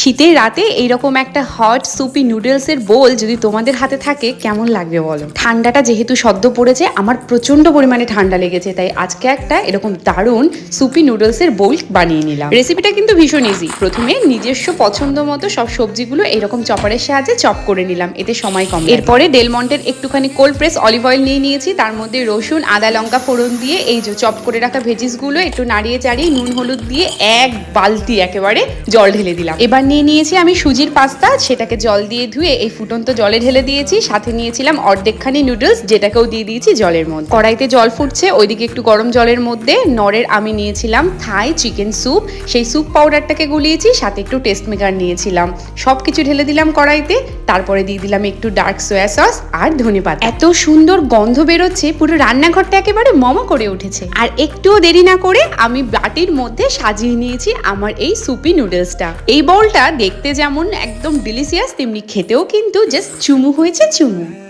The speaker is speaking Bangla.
শীতের রাতে এইরকম একটা হট সুপি নুডলসের বোল যদি তোমাদের হাতে থাকে, কেমন লাগবে বলো? ঠান্ডাটা যেহেতু সদ্য পড়েছে, আমার প্রচণ্ড পরিমাণে ঠান্ডা লেগেছে, তাই আজকে একটা এরকম দারুণ সুপি নুডলসের বোল বানিয়ে নিলাম। রেসিপিটা কিন্তু ভীষণ ইজি প্রথমে নিজস্ব পছন্দ মতো সব সবজিগুলো এরকম চপারের সাহায্যে চপ করে নিলাম, এতে সময় কম। এরপরে ডেলমন্টের একটুখানি কোল্ড প্রেস অলিভ অয়েল নিয়ে নিয়েছি, তার মধ্যে রসুন, আদা, লঙ্কা ফোড়ন দিয়ে এই যে চপ করে রাখা ভেজিসগুলো একটু নাড়িয়ে চাড়িয়ে নুন, হলুদ দিয়ে এক বালতি একেবারে জল ঢেলে দিলাম। এবার নিয়ে নিয়েছি আমি সুজির পাস্তা, সেটাকে জল দিয়ে ধুয়ে এই ফুটন্ত জলে ঢেলে দিয়েছি। সাথে নিয়েছিলাম অর্ধেকখানি নুডলস, যেটাকেও দিয়ে দিয়েছি জলের মধ্যে। কড়াইতে জল ফুটছে, ওইদিকে একটু গরম জলের মধ্যে নরের আমি নিয়েছিলাম থাই চিকেন স্যুপ। সেই স্যুপ পাউডারটাকে গুলিয়েছি, সাথে একটু টেস্ট মেকার নিয়েছিলাম। সব কিছু ঢেলে দিলাম কড়াইতে, তারপরে দিয়ে দিলাম একটু ডার্ক সোয়া সস আর ধনে পাতা। এত সুন্দর গন্ধ বেরোচ্ছে, পুরো রান্নাঘরটা একেবারে মম করে উঠেছে। আর একটুও দেরি না করে আমি বাটির মধ্যে সাজিয়ে নিয়েছি আমার এই সুপি নুডলসটা। এই বাউলটা দেখতে যেমন একদম ডিলিশিয়াস তেমনি খেতেও কিন্তু জাস্ট চুমু হয়েছে চুমু।